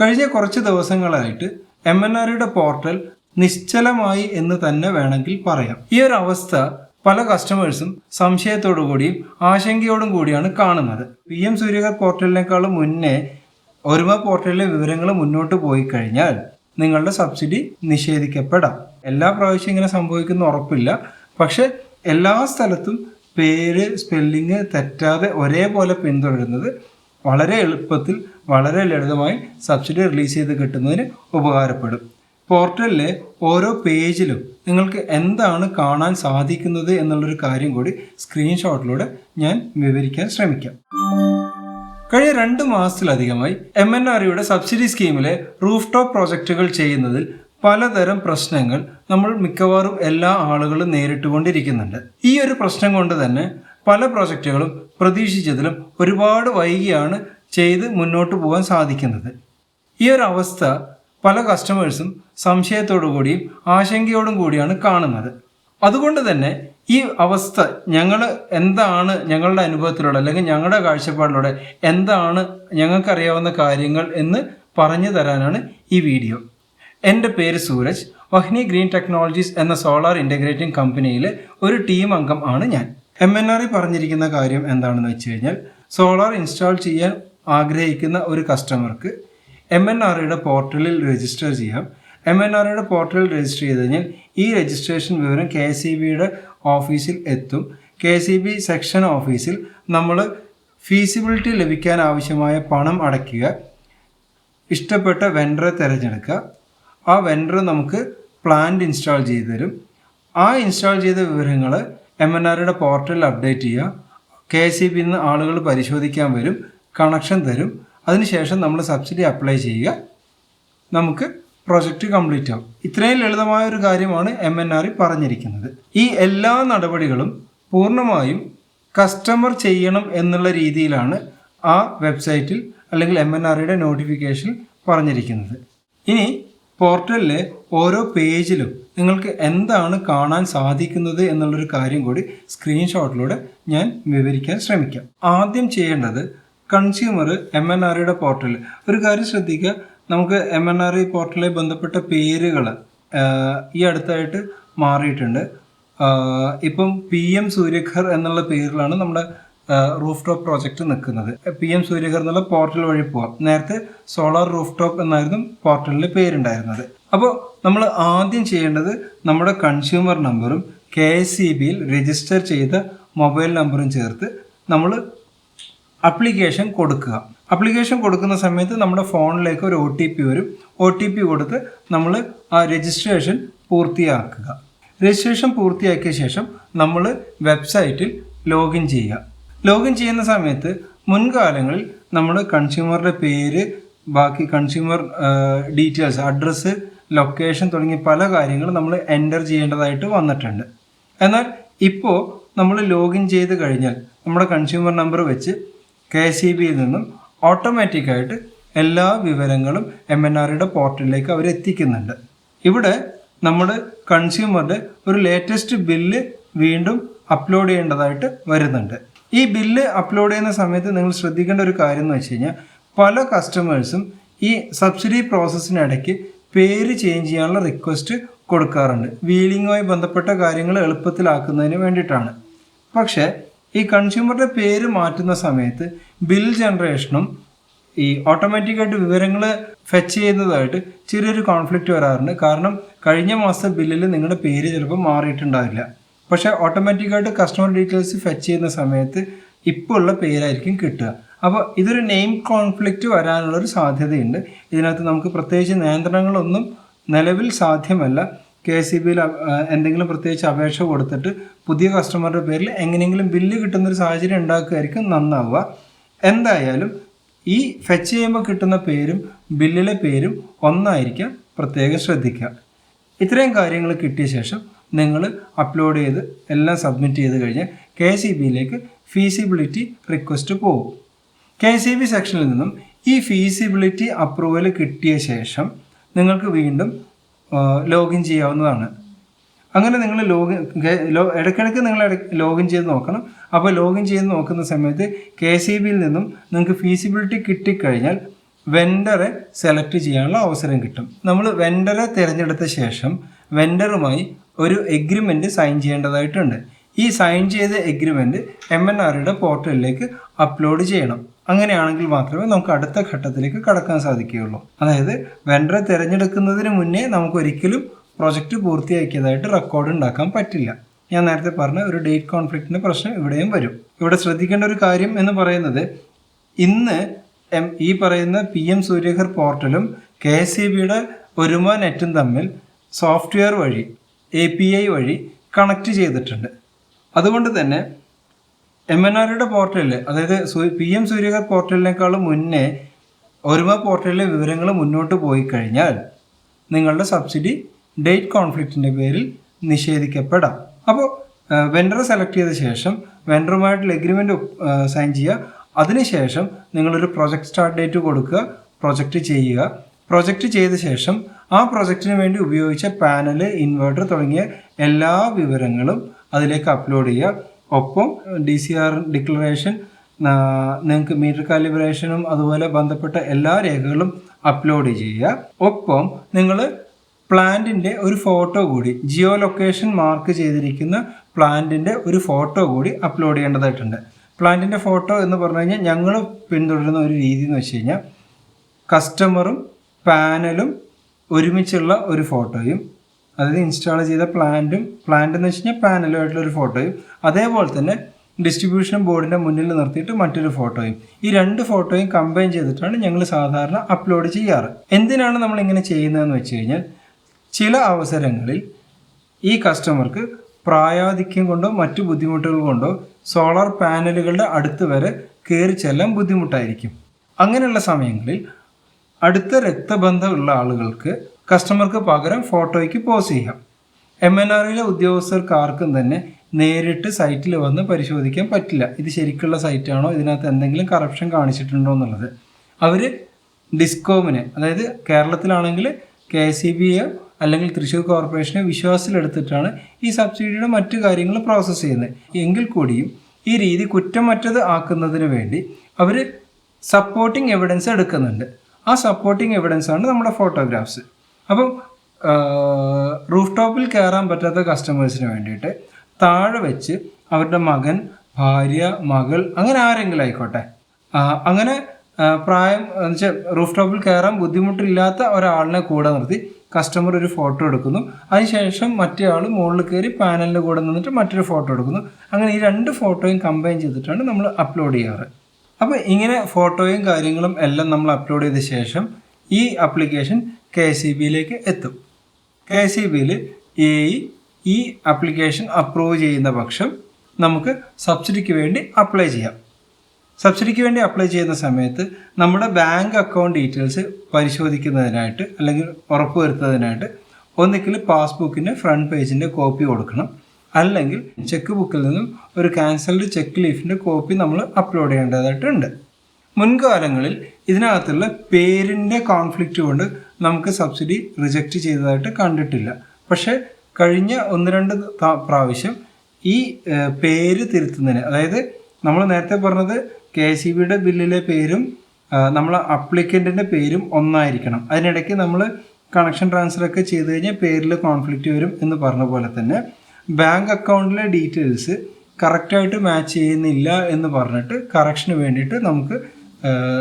കഴിഞ്ഞ കുറച്ച് ദിവസങ്ങളായിട്ട് എം എൻ പോർട്ടൽ നിശ്ചലമായി എന്ന് തന്നെ വേണമെങ്കിൽ പറയാം. ഈ ഒരു അവസ്ഥ പല കസ്റ്റമേഴ്സും സംശയത്തോടു കൂടിയും ആശങ്കയോടും കൂടിയാണ് കാണുന്നത്. പി എം സൂര്യകർ പോർട്ടലിനേക്കാളും മുന്നേ ഒരുമ പോർട്ടലിലെ വിവരങ്ങൾ മുന്നോട്ട് പോയി കഴിഞ്ഞാൽ നിങ്ങളുടെ സബ്സിഡി നിഷേധിക്കപ്പെടാം. എല്ലാ പ്രാവശ്യം ഇങ്ങനെ സംഭവിക്കുന്ന ഉറപ്പില്ല. പക്ഷെ എല്ലാ സ്ഥലത്തും പേര് സ്പെല്ലിങ് തെറ്റാതെ ഒരേപോലെ പിന്തുടരുന്നത് വളരെ എളുപ്പത്തിൽ വളരെ ലളിതമായി സബ്സിഡി റിലീസ് ചെയ്ത് കിട്ടുന്നതിന് ഉപകാരപ്പെടും. പോർട്ടലിലെ ഓരോ പേജിലും നിങ്ങൾക്ക് എന്താണ് കാണാൻ സാധിക്കുന്നത് എന്നുള്ളൊരു കാര്യം കൂടി സ്ക്രീൻഷോട്ടിലൂടെ ഞാൻ വിവരിക്കാൻ ശ്രമിക്കാം. കഴിഞ്ഞ രണ്ട് മാസത്തിലധികമായി എം എൻ ആർ സബ്സിഡി സ്കീമിലെ റൂഫ് ടോപ്പ് പ്രോജക്റ്റുകൾ ചെയ്യുന്നതിൽ പലതരം പ്രശ്നങ്ങൾ നമ്മൾ മിക്കവാറും എല്ലാ ആളുകളും നേരിട്ടുകൊണ്ടിരിക്കുന്നുണ്ട് ഈ ഒരു പ്രശ്നം കൊണ്ട് തന്നെ പല പ്രോജക്റ്റുകളും പ്രതീക്ഷിച്ചതിലും ഒരുപാട് വൈകിയാണ് ചെയ്ത് മുന്നോട്ട് പോകാൻ സാധിക്കുന്നത്. ഈ ഒരു അവസ്ഥ പല കസ്റ്റമേഴ്സും സംശയത്തോടു കൂടിയും ആശങ്കയോടും കൂടിയാണ് കാണുന്നത്. അതുകൊണ്ട് തന്നെ ഈ അവസ്ഥ ഞങ്ങൾ എന്താണ് ഞങ്ങളുടെ അനുഭവത്തിലൂടെ അല്ലെങ്കിൽ ഞങ്ങളുടെ കാഴ്ചപ്പാടിലൂടെ എന്താണ് ഞങ്ങൾക്കറിയാവുന്ന കാര്യങ്ങൾ എന്ന് പറഞ്ഞു തരാനാണ് ഈ വീഡിയോ. എന്റെ പേര് സൂരജ്. വഹ്നി ഗ്രീൻ ടെക്നോളജീസ് എന്ന സോളാർ ഇന്റഗ്രേറ്റിംഗ് കമ്പനിയിലെ ഒരു ടീം അംഗം ആണ് ഞാൻ. എം എൻ ആർ പറഞ്ഞിരിക്കുന്ന കാര്യം എന്താണെന്ന് വെച്ച് കഴിഞ്ഞാൽ സോളാർ ഇൻസ്റ്റാൾ ചെയ്യാൻ ആഗ്രഹിക്കുന്ന ഒരു കസ്റ്റമർക്ക് എം എൻ ആർ പോർട്ടലിൽ രജിസ്റ്റർ ചെയ്യാം. എം എൻ ആർ പോർട്ടലിൽ രജിസ്റ്റർ ചെയ്ത് കഴിഞ്ഞാൽ ഈ രജിസ്ട്രേഷൻ വിവരം കെ ഇ ബിയുടെ ഓഫീസിൽ എത്തും. കെ ഇ ബി സെക്ഷൻ ഓഫീസിൽ നമ്മൾ ഫീസിബിലിറ്റി ലഭിക്കാൻ ആവശ്യമായ പണം അടയ്ക്കുക. ഇഷ്ടപ്പെട്ട വെൻഡറെ തിരഞ്ഞെടുക്കുക. ആ വെൻഡർ നമുക്ക് പ്ലാന്റ് ഇൻസ്റ്റാൾ ചെയ്ത് തരും. ആ ഇൻസ്റ്റാൾ ചെയ്ത വിവരങ്ങൾ എം എൻ ആറുടെ പോർട്ടലിൽ അപ്ഡേറ്റ് ചെയ്യുക. കെ എസ് ഇ ബിന്ന് ആളുകൾ പരിശോധിക്കാൻ വരും. കണക്ഷൻ തരും. അതിനുശേഷം നമ്മൾ സബ്സിഡി അപ്ലൈ ചെയ്യുക. നമുക്ക് പ്രോജക്റ്റ് കംപ്ലീറ്റ് ആവും. ഇത്രയും ലളിതമായ ഒരു കാര്യമാണ് എം എൻ ആർ പറഞ്ഞിരിക്കുന്നത്. ഈ എല്ലാ നടപടികളും പൂർണമായും കസ്റ്റമർ ചെയ്യണം എന്നുള്ള രീതിയിലാണ് ആ വെബ്സൈറ്റിൽ അല്ലെങ്കിൽ എം എൻ ആറിയുടെ നോട്ടിഫിക്കേഷൻ പറഞ്ഞിരിക്കുന്നത്. ഇനി പോർട്ടലിലെ ഓരോ പേജിലും നിങ്ങൾക്ക് എന്താണ് കാണാൻ സാധിക്കുന്നത് എന്നുള്ളൊരു കാര്യം കൂടി സ്ക്രീൻഷോട്ടിലൂടെ ഞാൻ വിവരിക്കാൻ ശ്രമിക്കാം. ആദ്യം ചെയ്യേണ്ടത് കൺസ്യൂമർ എം എൻ ആറിയുടെ പോർട്ടൽ ഒരു കാര്യം ശ്രദ്ധിക്കുക നമുക്ക് എം എൻ ആർ ഐ പോർട്ടലിലെ ബന്ധപ്പെട്ട പേരുകൾ ഈ അടുത്തായിട്ട് മാറിയിട്ടുണ്ട്. ഇപ്പം പി എം സൂര്യഖർ എന്നുള്ള പേരിലാണ് നമ്മുടെ റൂഫ് ടോപ്പ് പ്രോജക്റ്റ് നിൽക്കുന്നത്. പി എം സൂര്യഖർ എന്നുള്ള പോർട്ടൽ വഴി പോവാം. നേരത്തെ സോളാർ റൂഫ് ടോപ്പ് എന്നായിരുന്നു പോർട്ടലിൽ പേരുണ്ടായിരുന്നത്. അപ്പോൾ നമ്മൾ ആദ്യം ചെയ്യേണ്ടത് നമ്മുടെ കൺസ്യൂമർ നമ്പറും കെ എസ് സി ബിയിൽ രജിസ്റ്റർ ചെയ്ത മൊബൈൽ നമ്പറും ചേർത്ത് നമ്മൾ അപ്ലിക്കേഷൻ കൊടുക്കുക. അപ്ലിക്കേഷൻ കൊടുക്കുന്ന സമയത്ത് നമ്മുടെ ഫോണിലേക്ക് ഒരു ഒ ടി പി വരും. ഒ ടി പി കൊടുത്ത് നമ്മൾ ആ രജിസ്ട്രേഷൻ പൂർത്തിയാക്കുക. രജിസ്ട്രേഷൻ പൂർത്തിയാക്കിയ ശേഷം നമ്മൾ വെബ്സൈറ്റിൽ ലോഗിൻ ചെയ്യുക. ലോഗിൻ ചെയ്യുന്ന സമയത്ത് മുൻകാലങ്ങളിൽ നമ്മൾ കൺസ്യൂമറുടെ പേര് ബാക്കി കൺസ്യൂമർ ഡീറ്റെയിൽസ് അഡ്രസ്സ് ലൊക്കേഷൻ തുടങ്ങിയ പല കാര്യങ്ങളും നമ്മൾ എന്റർ ചെയ്യേണ്ടതായിട്ട് വന്നിട്ടുണ്ട്. എന്നാൽ ഇപ്പോൾ നമ്മൾ ലോഗിൻ ചെയ്ത് കഴിഞ്ഞാൽ നമ്മുടെ കൺസ്യൂമർ നമ്പർ വെച്ച് കെ എസ് ഇ ബിയിൽ നിന്നും ഓട്ടോമാറ്റിക്കായിട്ട് എല്ലാ വിവരങ്ങളും എം എൻ ആറിയുടെ പോർട്ടലിലേക്ക് അവർ എത്തിക്കുന്നുണ്ട്. ഇവിടെ നമ്മൾ കൺസ്യൂമറുടെ ഒരു ലേറ്റസ്റ്റ് ബില്ല് വീണ്ടും അപ്ലോഡ് ചെയ്യേണ്ടതായിട്ട് വരുന്നുണ്ട്. ഈ ബില്ല് അപ്ലോഡ് ചെയ്യുന്ന സമയത്ത് നിങ്ങൾ ശ്രദ്ധിക്കേണ്ട ഒരു കാര്യം എന്ന് വെച്ച് കഴിഞ്ഞാൽ പല കസ്റ്റമേഴ്സും ഈ സബ്സിഡി പ്രോസസ്സിനിടയ്ക്ക് പേര് ചേഞ്ച് ചെയ്യാനുള്ള റിക്വസ്റ്റ് കൊടുക്കാറുണ്ട്. വീലിങ്ങുമായി ബന്ധപ്പെട്ട കാര്യങ്ങൾ എളുപ്പത്തിലാക്കുന്നതിന് വേണ്ടിയിട്ടാണ്. പക്ഷേ ഈ കൺസ്യൂമറുടെ പേര് മാറ്റുന്ന സമയത്ത് ബിൽ ജനറേഷനും ഈ ഓട്ടോമാറ്റിക്കായിട്ട് വിവരങ്ങൾ ഫെച്ച് ചെയ്യുന്നതായിട്ട് ചെറിയൊരു കോൺഫ്ലിക്റ്റ് വരാറുണ്ട്. കാരണം കഴിഞ്ഞ മാസത്തെ ബില്ലിൽ നിങ്ങളുടെ പേര് ചിലപ്പോൾ മാറിയിട്ടുണ്ടാവില്ല. പക്ഷേ ഓട്ടോമാറ്റിക്കായിട്ട് കസ്റ്റമർ ഡീറ്റെയിൽസ് ഫെച്ച് ചെയ്യുന്ന സമയത്ത് ഇപ്പോൾ ഉള്ള പേരായിരിക്കും കിട്ടുക. അപ്പോൾ ഇതൊരു നെയിം കോൺഫ്ലിക്റ്റ് വരാനുള്ളൊരു സാധ്യതയുണ്ട്. ഇതിനകത്ത് നമുക്ക് പ്രത്യേകിച്ച് നിയന്ത്രണങ്ങളൊന്നും നിലവിൽ സാധ്യമല്ല. കെ സി ബിയിൽ എന്തെങ്കിലും പ്രത്യേകിച്ച് അപേക്ഷ കൊടുത്തിട്ട് പുതിയ കസ്റ്റമറുടെ പേരിൽ എങ്ങനെയെങ്കിലും ബില്ല് കിട്ടുന്നൊരു സാഹചര്യം ഉണ്ടാക്കുകയായിരിക്കും നന്നാവുക. എന്തായാലും ഈ ഫെച്ച് ചെയ്യുമ്പോൾ കിട്ടുന്ന പേരും ബില്ലിലെ പേരും ഒന്നായിരിക്കാം. പ്രത്യേകം ശ്രദ്ധിക്കുക. ഇത്രയും കാര്യങ്ങൾ കിട്ടിയ ശേഷം നിങ്ങൾ അപ്ലോഡ് ചെയ്ത് എല്ലാം സബ്മിറ്റ് ചെയ്ത് കഴിഞ്ഞാൽ കെ സി ബിയിലേക്ക് ഫീസിബിലിറ്റി റിക്വസ്റ്റ് പോകും. കെ സി ബി സെക്ഷനിൽ നിന്നും ഈ ഫീസിബിലിറ്റി അപ്രൂവൽ കിട്ടിയ ശേഷം നിങ്ങൾക്ക് വീണ്ടും ലോഗിൻ ചെയ്യാവുന്നതാണ്. അങ്ങനെ നിങ്ങൾ ലോഗിൻ ഇടയ്ക്കിടയ്ക്ക് നിങ്ങൾ ലോഗിൻ ചെയ്ത് നോക്കണം. അപ്പോൾ ലോഗിൻ ചെയ്ത് നോക്കുന്ന സമയത്ത് കെ സി ബിയിൽ നിന്നും നിങ്ങൾക്ക് ഫീസിബിലിറ്റി കിട്ടിക്കഴിഞ്ഞാൽ വെൻഡറെ സെലക്ട് ചെയ്യാനുള്ള അവസരം കിട്ടും. നമ്മൾ വെൻഡറെ തിരഞ്ഞെടുത്ത ശേഷം വെൻഡറുമായി ഒരു എഗ്രിമെന്റ് സൈൻ ചെയ്യേണ്ടതായിട്ടുണ്ട്. ഈ സൈൻ ചെയ്ത എഗ്രിമെന്റ് എം എൻ ആറിയുടെ പോർട്ടലിലേക്ക് അപ്ലോഡ് ചെയ്യണം. അങ്ങനെയാണെങ്കിൽ മാത്രമേ നമുക്ക് അടുത്ത ഘട്ടത്തിലേക്ക് കടക്കാൻ സാധിക്കുകയുള്ളൂ. അതായത് വെൻഡറെ തിരഞ്ഞെടുക്കുന്നതിന് മുന്നേ നമുക്ക് ഒരിക്കലും പ്രൊജക്റ്റ് പൂർത്തിയാക്കിയതായിട്ട് റെക്കോർഡ് ഉണ്ടാക്കാൻ പറ്റില്ല. ഞാൻ നേരത്തെ പറഞ്ഞ ഒരു ഡേറ്റ് കോൺഫ്ലിക്റ്റിന്റെ പ്രശ്നം ഇവിടെയും വരും. ഇവിടെ ശ്രദ്ധിക്കേണ്ട ഒരു കാര്യം എന്ന് പറയുന്നത് ഇന്ന് എം ഈ പറയുന്ന പി എം സൂര്യഘർ പോർട്ടലും കെ എസ് ഇ ബിയുടെ ഒരുമ നെറ്റും തമ്മിൽ സോഫ്റ്റ്വെയർ വഴി എ പി ഐ വഴി കണക്ട് ചെയ്തിട്ടുണ്ട്. അതുകൊണ്ട് തന്നെ എം എൻ ആറിയുടെ പോർട്ടലിൽ അതായത് പി എം സൂര്യഘർ പോർട്ടലിനേക്കാളും മുന്നേ ഒരുമ പോർട്ടലിലെ വിവരങ്ങൾ മുന്നോട്ട് പോയി കഴിഞ്ഞാൽ നിങ്ങളുടെ സബ്സിഡി ഡേറ്റ് കോൺഫ്ലിക്റ്റിന്റെ പേരിൽ നിഷേധിക്കപ്പെടാം. അപ്പോൾ വെൻഡർ സെലക്ട് ചെയ്ത ശേഷം വെൻഡറുമായിട്ടുള്ള എഗ്രിമെന്റ് സൈൻ ചെയ്യുക. അതിനുശേഷം നിങ്ങളൊരു പ്രൊജക്ട് സ്റ്റാർട്ട് ഡേറ്റ് കൊടുക്കുക പ്രൊജക്റ്റ് ചെയ്യുക. പ്രൊജക്റ്റ് ചെയ്ത ശേഷം ആ പ്രൊജക്റ്റിന് വേണ്ടി ഉപയോഗിച്ച പാനൽ ഇൻവെർട്ടർ തുടങ്ങിയ എല്ലാ വിവരങ്ങളും അതിലേക്ക് അപ്ലോഡ് ചെയ്യുക. ഒപ്പം ഡി സി ആർ ഡിക്ലറേഷൻ നിങ്ങൾക്ക് മീറ്റർ കാലിബ്രേഷനും അതുപോലെ ബന്ധപ്പെട്ട എല്ലാ രേഖകളും അപ്ലോഡ് ചെയ്യുക. ഒപ്പം നിങ്ങൾ പ്ലാന്റിന്റെ ഒരു ഫോട്ടോ കൂടി ജിയോ ലൊക്കേഷൻ മാർക്ക് ചെയ്തിരിക്കുന്ന പ്ലാന്റിന്റെ ഒരു ഫോട്ടോ കൂടി അപ്ലോഡ് ചെയ്യേണ്ടതായിട്ടുണ്ട്. പ്ലാന്റിന്റെ ഫോട്ടോ എന്ന് പറഞ്ഞു കഴിഞ്ഞാൽ ഞങ്ങൾ പിന്തുടരുന്ന ഒരു രീതി എന്ന് വെച്ച് കഴിഞ്ഞാൽ കസ്റ്റമറും പാനലും ഒരുമിച്ചുള്ള ഒരു ഫോട്ടോയും അതായത് ഇൻസ്റ്റാൾ ചെയ്ത പ്ലാന്റും പ്ലാന്റ് എന്ന് വെച്ച് കഴിഞ്ഞാൽ പാനലുമായിട്ടുള്ള ഒരു ഫോട്ടോയും അതേപോലെ തന്നെ ഡിസ്ട്രിബ്യൂഷൻ ബോർഡിന്റെ മുന്നിൽ നിർത്തിയിട്ട് മറ്റൊരു ഫോട്ടോയും ഈ രണ്ട് ഫോട്ടോയും കമ്പൈൻ ചെയ്തിട്ടാണ് ഞങ്ങൾ സാധാരണ അപ്ലോഡ് ചെയ്യാറ്. എന്തിനാണ് നമ്മൾ ഇങ്ങനെ ചെയ്യുന്നതെന്ന് വെച്ച് കഴിഞ്ഞാൽ ചില അവസരങ്ങളിൽ ഈ കസ്റ്റമർക്ക് പ്രായാധിക്യം കൊണ്ടോ മറ്റു ബുദ്ധിമുട്ടുകൾ കൊണ്ടോ സോളാർ പാനലുകളുടെ അടുത്ത് വരെ കയറി ചെല്ലാൻ ബുദ്ധിമുട്ടായിരിക്കും. അങ്ങനെയുള്ള സമയങ്ങളിൽ അടുത്ത രക്തബന്ധമുള്ള ആളുകൾക്ക് കസ്റ്റമർക്ക് പകരം ഫോട്ടോയ്ക്ക് പോസ് ചെയ്യാം. എം എൻ ആറിലെ ഉദ്യോഗസ്ഥർക്ക് ആർക്കും തന്നെ നേരിട്ട് സൈറ്റിൽ വന്ന് പരിശോധിക്കാൻ പറ്റില്ല. ഇത് ശരിക്കുള്ള സൈറ്റാണോ? ഇതിനകത്ത് എന്തെങ്കിലും കറപ്ഷൻ കാണിച്ചിട്ടുണ്ടോ എന്നുള്ളത്. അവർ ഡിസ്കോമിനെ അതായത് കേരളത്തിലാണെങ്കിൽ കെ ബി ബിയോ അല്ലെങ്കിൽ തൃശ്ശൂർ കോർപ്പറേഷനെ വിശ്വാസത്തിലെടുത്തിട്ടാണ് ഈ സബ്സിഡിയുടെ മറ്റു കാര്യങ്ങൾ പ്രോസസ്സ് ചെയ്യുന്നത്. എങ്കിൽ കൂടിയും ഈ രീതി കുറ്റമറ്റത് ആക്കുന്നതിന് വേണ്ടി അവർ സപ്പോർട്ടിംഗ് എവിഡൻസ് എടുക്കുന്നുണ്ട്. ആ സപ്പോർട്ടിംഗ് എവിഡൻസ് ആണ് നമ്മുടെ ഫോട്ടോഗ്രാഫ്സ് അപ്പം റൂഫ് ടോപ്പിൽ കയറാൻ പറ്റാത്ത കസ്റ്റമേഴ്സിന് വേണ്ടിയിട്ട് താഴെ വെച്ച് അവരുടെ മകൻ ഭാര്യ മകൾ അങ്ങനെ ആരെങ്കിലും ആയിക്കോട്ടെ. അങ്ങനെ പ്രായം എന്ന് വെച്ചാൽ റൂഫ് ടോപ്പിൽ കയറാൻ ബുദ്ധിമുട്ടില്ലാത്ത ഒരാളിനെ കൂടെ നിർത്തി കസ്റ്റമർ ഒരു ഫോട്ടോ എടുക്കുന്നു. അതിനുശേഷം മറ്റേ ആൾ മുകളിൽ കയറി പാനലിന്റെ കൂടെ നിന്നിട്ട് മറ്റൊരു ഫോട്ടോ എടുക്കുന്നു. അങ്ങനെ ഈ രണ്ട് ഫോട്ടോയും കമ്പൈൻ ചെയ്തിട്ടാണ് നമ്മൾ അപ്ലോഡ് ചെയ്യാറ്. അപ്പോൾ ഇങ്ങനെ ഫോട്ടോയും കാര്യങ്ങളും എല്ലാം നമ്മൾ അപ്ലോഡ് ചെയ്ത ശേഷം ഈ ആപ്ലിക്കേഷൻ കെ സി ബിയിലേക്ക് എത്തും. കെ സി ബിയിൽ എ ഈ ആപ്ലിക്കേഷൻ അപ്രൂവ് ചെയ്യുന്ന പക്ഷം നമുക്ക് സബ്സിഡിക്ക് വേണ്ടി അപ്ലൈ ചെയ്യാം. സബ്സിഡിക്ക് വേണ്ടി അപ്ലൈ ചെയ്യുന്ന സമയത്ത് നമ്മുടെ ബാങ്ക് അക്കൗണ്ട് ഡീറ്റെയിൽസ് പരിശോധിക്കുന്നതിനായിട്ട് അല്ലെങ്കിൽ ഉറപ്പുവരുത്തുന്നതിനായിട്ട് ഒന്നിക്കിൽ പാസ്ബുക്കിന്റെ ഫ്രണ്ട് പേജിന്റെ കോപ്പി കൊടുക്കണം. അല്ലെങ്കിൽ ചെക്ക് ബുക്കിൽ നിന്നും ഒരു ക്യാൻസൽഡ് ചെക്ക് ലീഫിന്റെ കോപ്പി നമ്മൾ അപ്ലോഡ് ചെയ്യേണ്ടതായിട്ടുണ്ട്. മുൻകാലങ്ങളിൽ ഇതിനകത്തുള്ള പേരിന്റെ കോൺഫ്ലിക്റ്റ് കൊണ്ട് നമുക്ക് സബ്സിഡി റിജക്റ്റ് ചെയ്തതായിട്ട് കണ്ടിട്ടില്ല. പക്ഷേ കഴിഞ്ഞ ഒന്ന് രണ്ട് പ്രാവശ്യം ഈ പേര് തിരുത്തുന്നതിന് അതായത് നമ്മൾ നേരത്തെ പറഞ്ഞത് കെ സി ബിയുടെ ബില്ലിലെ പേരും നമ്മൾ അപ്ലിക്കന്റിന്റെ പേരും ഒന്നായിരിക്കണം. അതിനിടയ്ക്ക് നമ്മൾ കണക്ഷൻ ട്രാൻസ്ഫർ ഒക്കെ ചെയ്ത് കഴിഞ്ഞാൽ പേരിൽ കോൺഫ്ലിക്റ്റ് വരും എന്ന് പറഞ്ഞ പോലെ തന്നെ ബാങ്ക് അക്കൗണ്ടിലെ ഡീറ്റെയിൽസ് കറക്റ്റായിട്ട് മാച്ച് ചെയ്യുന്നില്ല എന്ന് പറഞ്ഞിട്ട് കറക്ഷന് വേണ്ടിയിട്ട് നമുക്ക്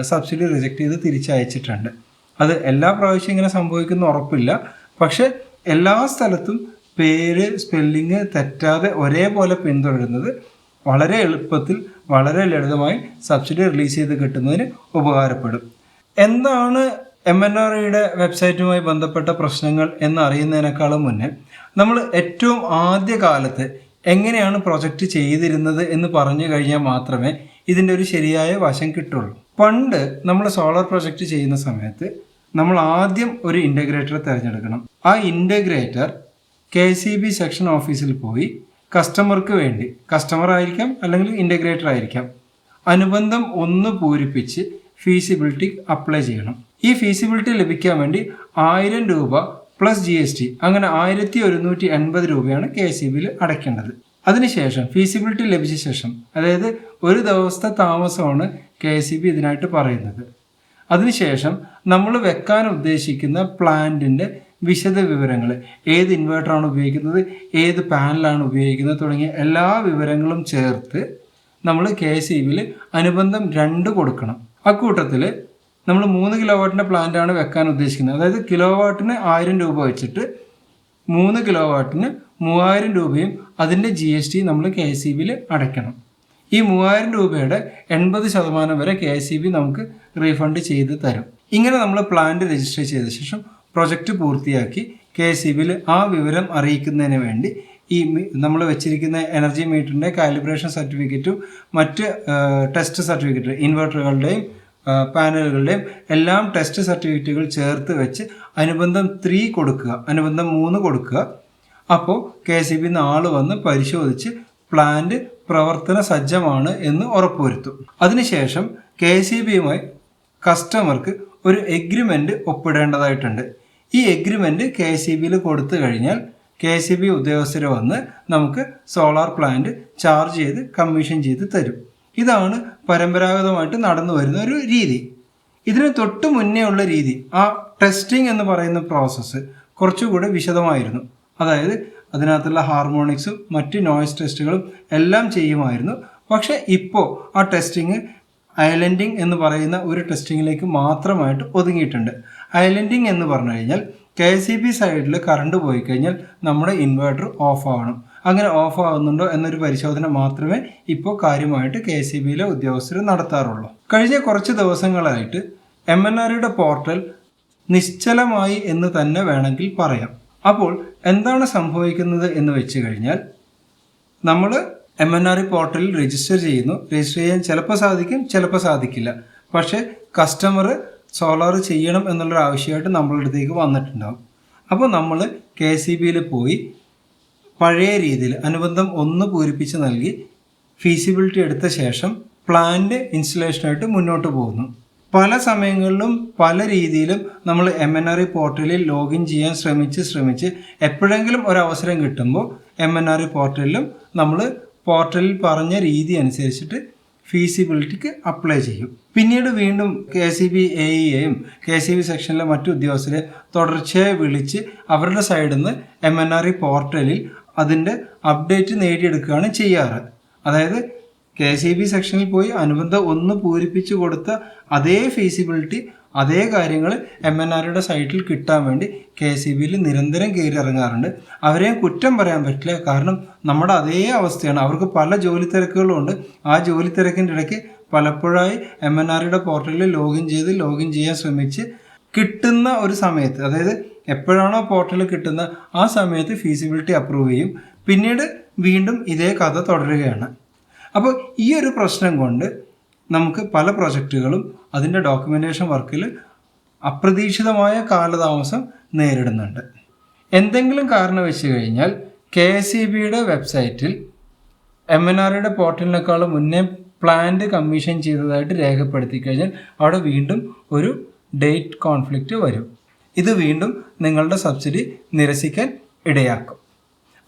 സബ്സിഡി റിജക്റ്റ് ചെയ്ത് തിരിച്ചയച്ചിട്ടുണ്ട്. അത് എല്ലാ പ്രാവശ്യം ഇങ്ങനെ സംഭവിക്കുന്ന ഉറപ്പില്ല. പക്ഷെ എല്ലാ സ്ഥലത്തും പേര് സ്പെല്ലിങ് തെറ്റാതെ ഒരേപോലെ പിന്തുടരുന്നത് വളരെ എളുപ്പത്തിൽ വളരെ ലളിതമായി സബ്സിഡി റിലീസ് ചെയ്ത് കിട്ടുന്നതിന് ഉപകാരപ്പെടും. എന്താണ് എം എൻ ആർ ഐയുടെ വെബ്സൈറ്റുമായി ബന്ധപ്പെട്ട പ്രശ്നങ്ങൾ എന്നറിയുന്നതിനേക്കാളും മുന്നേ നമ്മൾ ഏറ്റവും ആദ്യ കാലത്ത് എങ്ങനെയാണ് പ്രൊജക്റ്റ് ചെയ്തിരുന്നത് എന്ന് പറഞ്ഞു കഴിഞ്ഞാൽ മാത്രമേ ഇതിന്റെ ഒരു ശരിയായ വശം കിട്ടുള്ളൂ. പണ്ട് നമ്മൾ സോളാർ പ്രൊജക്റ്റ് ചെയ്യുന്ന സമയത്ത് നമ്മൾ ആദ്യം ഒരു ഇന്റഗ്രേറ്റർ തിരഞ്ഞെടുക്കണം. ആ integrator K C B section ഓഫീസിൽ പോയി കസ്റ്റമർക്ക് വേണ്ടി കസ്റ്റമർ ആയിരിക്കാം അല്ലെങ്കിൽ ഇന്റഗ്രേറ്റർ ആയിരിക്കാം അനുബന്ധം ഒന്ന് പൂരിപ്പിച്ച് ഫീസിബിലിറ്റി അപ്ലൈ ചെയ്യണം. ഈ ഫീസിബിലിറ്റി ലഭിക്കാൻ വേണ്ടി ആയിരം രൂപ പ്ലസ് ജി എസ് ടി അങ്ങനെ ആയിരത്തി ഒരുന്നൂറ്റി എൺപത് രൂപയാണ് കെ സി ബിയിൽ അടയ്ക്കേണ്ടത്. അതിനുശേഷം ഫീസിബിലിറ്റി ലഭിച്ച ശേഷം അതായത് ഒരു ദിവസത്തെ താമസമാണ് കെ സി ബി ഇതിനായിട്ട് പറയുന്നത്. അതിനുശേഷം നമ്മൾ വെക്കാൻ ഉദ്ദേശിക്കുന്ന പ്ലാന്റിന്റെ വിശദ വിവരങ്ങൾ ഏത് ഇൻവേർട്ടറാണ് ഉപയോഗിക്കുന്നത് ഏത് പാനലാണ് ഉപയോഗിക്കുന്നത് തുടങ്ങിയ എല്ലാ വിവരങ്ങളും ചേർത്ത് നമ്മൾ കെ സി ബിയിൽ അനുബന്ധം രണ്ട് കൊടുക്കണം. അക്കൂട്ടത്തിൽ നമ്മൾ മൂന്ന് കിലോ വാട്ടിന്റെ പ്ലാന്റാണ് വെക്കാൻ ഉദ്ദേശിക്കുന്നത്. അതായത് കിലോ വാട്ടിന് ആയിരം രൂപ വെച്ചിട്ട് മൂന്ന് കിലോ വാട്ടിന് മൂവായിരം രൂപയും അതിന്റെ ജി എസ് ടി നമ്മൾ കെ സി ബിയിൽ അടയ്ക്കണം. ഈ മൂവായിരം രൂപയുടെ എൺപത് ശതമാനം വരെ കെ ഇ ബി നമുക്ക് റീഫണ്ട് ചെയ്ത് തരും. ഇങ്ങനെ നമ്മൾ പ്ലാന്റ് രജിസ്റ്റർ ചെയ്ത ശേഷം പ്രൊജക്റ്റ് പൂർത്തിയാക്കി കെ ഇ ബിയിൽ ആ വിവരം അറിയിക്കുന്നതിന് വേണ്ടി ഈ നമ്മൾ വെച്ചിരിക്കുന്ന എനർജി മീറ്ററിന്റെ കാലിബ്രേഷൻ സർട്ടിഫിക്കറ്റും മറ്റ് ടെസ്റ്റ് സർട്ടിഫിക്കറ്റ് ഇൻവെർട്ടറുകളുടെയും പാനലുകളുടെയും എല്ലാം ടെസ്റ്റ് സർട്ടിഫിക്കറ്റുകൾ ചേർത്ത് വെച്ച് അനുബന്ധം ത്രീ കൊടുക്കുക. അനുബന്ധം മൂന്ന് കൊടുക്കുക. അപ്പോൾ കെ സി ബി ആൾ വന്ന് പരിശോധിച്ച് പ്ലാന്റ് പ്രവർത്തന സജ്ജമാണ് എന്ന് ഉറപ്പുവരുത്തും. അതിനുശേഷം കെ സി ബിയുമായി കസ്റ്റമർക്ക് ഒരു എഗ്രിമെന്റ് ഒപ്പിടേണ്ടതായിട്ടുണ്ട്. ഈ എഗ്രിമെന്റ് കെ സി ബിയിൽ കൊടുത്തു കഴിഞ്ഞാൽ കെ സി ബി ഉദ്യോഗസ്ഥർ വന്ന് നമുക്ക് സോളാർ പ്ലാന്റ് ചാർജ് ചെയ്ത് കമ്മീഷൻ ചെയ്ത് തരും. ഇതാണ് പരമ്പരാഗതമായിട്ട് നടന്നു വരുന്ന ഒരു രീതി. ഇതിന് തൊട്ട് മുന്നേ ഉള്ള രീതി ആ ടെസ്റ്റിംഗ് എന്ന് പറയുന്ന പ്രോസസ്സ് കുറച്ചുകൂടെ വിശദമായിരുന്നു. അതായത് അതിനകത്തുള്ള ഹാർമോണിക്സും മറ്റ് നോയ്സ് ടെസ്റ്റുകളും എല്ലാം ചെയ്യുമായിരുന്നു. പക്ഷേ ഇപ്പോൾ ആ ടെസ്റ്റിംഗ് ഐലൻഡിങ് എന്ന് പറയുന്ന ഒരു ടെസ്റ്റിങ്ങിലേക്ക് മാത്രമായിട്ട് ഒതുങ്ങിയിട്ടുണ്ട്. ഐലൻഡിങ് എന്ന് പറഞ്ഞു കഴിഞ്ഞാൽ K C B side current പോയി കഴിഞ്ഞാൽ നമ്മുടെ ഇൻവേർട്ടർ ഓഫ് ആവണം. അങ്ങനെ ഓഫ് ആവുന്നുണ്ടോ എന്നൊരു പരിശോധന മാത്രമേ ഇപ്പോൾ കാര്യമായിട്ട് കെ സി ബിയിലെ ഉദ്യോഗസ്ഥർ നടത്താറുള്ളൂ. കഴിഞ്ഞ കുറച്ച് ദിവസങ്ങളായിട്ട് എം എൻ ആറിയുടെ പോർട്ടൽ നിശ്ചലമായി എന്ന് തന്നെ വേണമെങ്കിൽ പറയാം. അപ്പോൾ എന്താണ് സംഭവിക്കുന്നത് എന്ന് വെച്ച് കഴിഞ്ഞാൽ നമ്മൾ എം എൻ ആർ പോർട്ടലിൽ രജിസ്റ്റർ ചെയ്യുന്നു. രജിസ്റ്റർ ചെയ്യാൻ ചിലപ്പോൾ സാധിക്കും ചിലപ്പോൾ സാധിക്കില്ല. പക്ഷേ കസ്റ്റമർ സോളാർ ചെയ്യണം എന്നുള്ളൊരു ആവശ്യമായിട്ട് നമ്മളുടെ അടുത്തേക്ക് വന്നിട്ടുണ്ടാകും അപ്പോൾ നമ്മൾ കെ സി ബിയിൽ പോയി പഴയ രീതിയിൽ അനുബന്ധം ഒന്ന് പൂരിപ്പിച്ച് നൽകി ഫീസിബിലിറ്റി എടുത്ത ശേഷം പ്ലാന്റ് ഇൻസ്റ്റലേഷനായിട്ട് മുന്നോട്ട് പോകുന്നു. പല സമയങ്ങളിലും പല രീതിയിലും നമ്മൾ എം എൻ ആർ ഇ പോർട്ടലിൽ ലോഗിൻ ചെയ്യാൻ ശ്രമിച്ച് ശ്രമിച്ച് എപ്പോഴെങ്കിലും ഒരു അവസരം കിട്ടുമ്പോൾ എം എൻ ആർ ഇ പോർട്ടലിലും നമ്മൾ പോർട്ടലിൽ പറഞ്ഞ രീതി അനുസരിച്ചിട്ട് ഫീസിബിലിറ്റിക്ക് അപ്ലൈ ചെയ്യും. പിന്നീട് വീണ്ടും കെ സി ബി എ ഇയെയും കെ സി ബി സെക്ഷനിലെ മറ്റു ഉദ്യോഗസ്ഥരെ തുടർച്ചയായി വിളിച്ച് അവരുടെ സൈഡിൽ നിന്ന് എം എൻ ആർ ഇ പോർട്ടലിൽ അതിന്റെ അപ്ഡേറ്റ് നേടിയെടുക്കുകയാണ് ചെയ്യാറ്. അതായത് കെ സി ബി സെക്ഷനിൽ പോയി അനുബന്ധം ഒന്ന് പൂരിപ്പിച്ചു കൊടുത്ത അതേ ഫീസിബിലിറ്റി അതേ കാര്യങ്ങൾ എം എൻ ആരുടെ സൈറ്റിൽ കിട്ടാൻ വേണ്ടി കെ സി ബിയിൽ നിരന്തരം കയറി ഇറങ്ങാറുണ്ട് അവരെയും കുറ്റം പറയാൻ പറ്റില്ല. കാരണം നമ്മുടെ അതേ അവസ്ഥയാണ്. അവർക്ക് പല ജോലി തിരക്കുകളുണ്ട് ആ ജോലി തിരക്കിന്റെ ഇടയ്ക്ക് പലപ്പോഴായി എം എൻ ആരുടെ പോർട്ടലിൽ ലോഗിൻ ചെയ്ത് ലോഗിൻ ചെയ്യാൻ ശ്രമിച്ച് കിട്ടുന്ന ഒരു സമയത്ത് അതായത് എപ്പോഴാണോ പോർട്ടലിൽ കിട്ടുന്ന ആ സമയത്ത് ഫീസിബിലിറ്റി അപ്രൂവ് ചെയ്യും. പിന്നീട് വീണ്ടും ഇതേ കഥ തുടരുകയാണ്. അപ്പോൾ ഈ ഒരു പ്രശ്നം കൊണ്ട് നമുക്ക് പല പ്രൊജക്റ്റുകളും അതിന്റെ ഡോക്യുമെന്റേഷൻ വർക്കിൽ അപ്രതീക്ഷിതമായ കാലതാമസം നേരിടുന്നുണ്ട്. എന്തെങ്കിലും കാരണം വെച്ച് കഴിഞ്ഞാൽ കെ എസ് ഇ ബിയുടെ വെബ്സൈറ്റിൽ എം എൻ ആറിയുടെ പോർട്ടലിനേക്കാളും മുന്നേ പ്ലാന്റ് കമ്മീഷൻ ചെയ്തതായിട്ട് രേഖപ്പെടുത്തി കഴിഞ്ഞാൽ അവിടെ വീണ്ടും ഒരു ഡേറ്റ് കോൺഫ്ലിക്റ്റ് വരും. ഇത് വീണ്ടും നിങ്ങളുടെ സബ്സിഡി നിരസിക്കാൻ ഇടയാക്കും.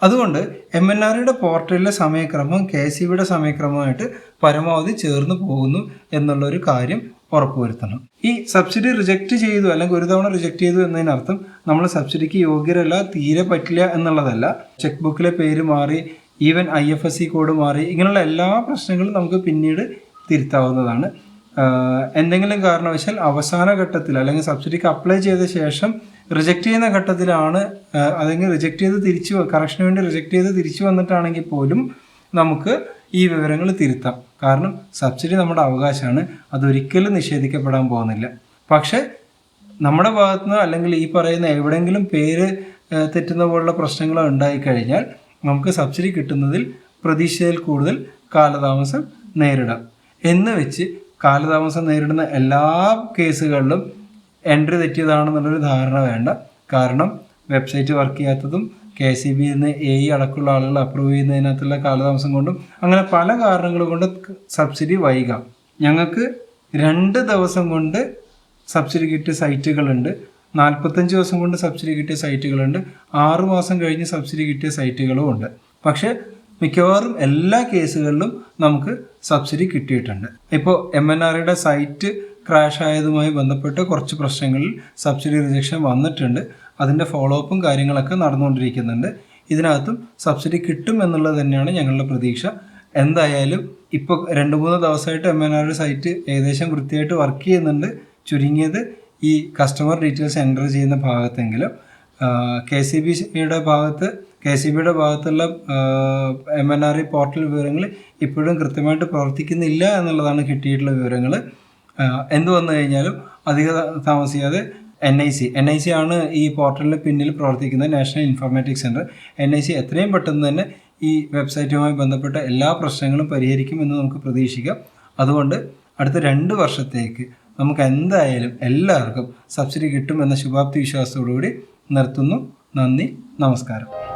അതുകൊണ്ട് എം എൻ ആറിയുടെ പോർട്ടലിലെ സമയക്രമം കെ സി ബിയുടെ സമയക്രമമായിട്ട് പരമാവധി ചേർന്ന് പോകുന്നു എന്നുള്ളൊരു കാര്യം ഉറപ്പുവരുത്തണം. ഈ സബ്സിഡി റിജക്റ്റ് ചെയ്തു അല്ലെങ്കിൽ ഒരു തവണ റിജക്റ്റ് ചെയ്തു എന്നതിനർത്ഥം നമ്മൾ സബ്സിഡിക്ക് യോഗ്യരല്ല തീരെ പറ്റില്ല എന്നുള്ളതല്ല. ചെക്ക് ബുക്കിലെ പേര് മാറി even I F S C code മാറി ഇങ്ങനെയുള്ള എല്ലാ പ്രശ്നങ്ങളും നമുക്ക് പിന്നീട് തിരുത്താവുന്നതാണ്. എന്തെങ്കിലും കാരണവശാൽ അവസാന ഘട്ടത്തിൽ അല്ലെങ്കിൽ സബ്സിഡിക്ക് അപ്ലൈ ചെയ്ത ശേഷം റിജക്റ്റ് ചെയ്യുന്ന ഘട്ടത്തിലാണ് അല്ലെങ്കിൽ റിജക്റ്റ് ചെയ്ത് തിരിച്ചു കറക്ഷന് വേണ്ടി റിജക്റ്റ് ചെയ്ത് തിരിച്ചു വന്നിട്ടാണെങ്കിൽ പോലും നമുക്ക് ഈ വിവരങ്ങൾ തിരുത്താം. കാരണം സബ്സിഡി നമ്മുടെ അവകാശമാണ് അതൊരിക്കലും നിഷേധിക്കപ്പെടാൻ പോകുന്നില്ല. പക്ഷേ നമ്മുടെ ഭാഗത്തുനിന്ന് അല്ലെങ്കിൽ ഈ പറയുന്ന എവിടെയെങ്കിലും പേര് തെറ്റുന്ന പോലുള്ള പ്രശ്നങ്ങൾ ഉണ്ടായിക്കഴിഞ്ഞാൽ നമുക്ക് സബ്സിഡി കിട്ടുന്നതിൽ പ്രതീക്ഷയിൽ കൂടുതൽ കാലതാമസം നേരിടാം. എന്ന് വെച്ച് കാലതാമസം നേരിടുന്ന എല്ലാ കേസുകളിലും എൻട്രി തെറ്റിയതാണെന്നുള്ളൊരു ധാരണ വേണ്ട. കാരണം വെബ്സൈറ്റ് വർക്ക് ചെയ്യാത്തതും കെ സി ബിയിൽ നിന്ന് എ ഇ അടക്കമുള്ള ആളുകൾ അപ്രൂവ് ചെയ്യുന്നതിനകത്തുള്ള കാലതാമസം കൊണ്ടും അങ്ങനെ പല കാരണങ്ങൾ കൊണ്ട് സബ്സിഡി വൈകാം. ഞങ്ങൾക്ക് രണ്ട് ദിവസം കൊണ്ട് സബ്സിഡി കിട്ടിയ സൈറ്റുകളുണ്ട് നാൽപ്പത്തഞ്ച് ദിവസം കൊണ്ട് സബ്സിഡി കിട്ടിയ സൈറ്റുകളുണ്ട് ആറു മാസം കഴിഞ്ഞ് സബ്സിഡി കിട്ടിയ സൈറ്റുകളും ഉണ്ട്. പക്ഷേ മിക്കവാറും എല്ലാ കേസുകളിലും നമുക്ക് സബ്സിഡി കിട്ടിയിട്ടുണ്ട്. ഇപ്പോൾ എം എൻ ആറിയുടെ സൈറ്റ് ക്രാഷ് ആയതുമായി ബന്ധപ്പെട്ട് കുറച്ച് പ്രശ്നങ്ങളിൽ സബ്സിഡി റിജക്ഷൻ വന്നിട്ടുണ്ട്. അതിന്റെ ഫോളോ അപ്പും കാര്യങ്ങളൊക്കെ നടന്നുകൊണ്ടിരിക്കുന്നുണ്ട്. ഇതിനകത്തും സബ്സിഡി കിട്ടും എന്നുള്ളത് തന്നെയാണ് ഞങ്ങളുടെ പ്രതീക്ഷ. എന്തായാലും ഇപ്പോൾ രണ്ട് മൂന്ന് ദിവസമായിട്ട് എം എൻ സൈറ്റ് ഏകദേശം വൃത്തിയായിട്ട് വർക്ക് ചെയ്യുന്നുണ്ട്. ചുരുങ്ങിയത് ഈ കസ്റ്റമർ ഡീറ്റെയിൽസ് എന്റർ ചെയ്യുന്ന ഭാഗത്തെങ്കിലും കെ സി ബി സിയുടെ ഭാഗത്ത് കെ സി ബിയുടെ ഭാഗത്തുള്ള M N R E portal വിവരങ്ങൾ ഇപ്പോഴും കൃത്യമായിട്ട് പ്രവർത്തിക്കുന്നില്ല എന്നുള്ളതാണ് കിട്ടിയിട്ടുള്ള വിവരങ്ങൾ എന്ത് വന്നു കഴിഞ്ഞാലും അധികം താമസിയാതെ N I C N I C ആണ് ഈ പോർട്ടലിന് പിന്നിൽ പ്രവർത്തിക്കുന്ന national informatics centre N I C എത്രയും പെട്ടെന്ന് തന്നെ ഈ വെബ്സൈറ്റുമായി ബന്ധപ്പെട്ട എല്ലാ പ്രശ്നങ്ങളും പരിഹരിക്കുമെന്ന് നമുക്ക് പ്രതീക്ഷിക്കാം. അതുകൊണ്ട് അടുത്ത രണ്ട് വർഷത്തേക്ക് നമുക്ക് എന്തായാലും എല്ലാവർക്കും സബ്സിഡി കിട്ടും എന്ന ശുഭാപ്തി വിശ്വാസത്തോടുകൂടി നിർത്തുന്നു. നന്ദി നമസ്കാരം.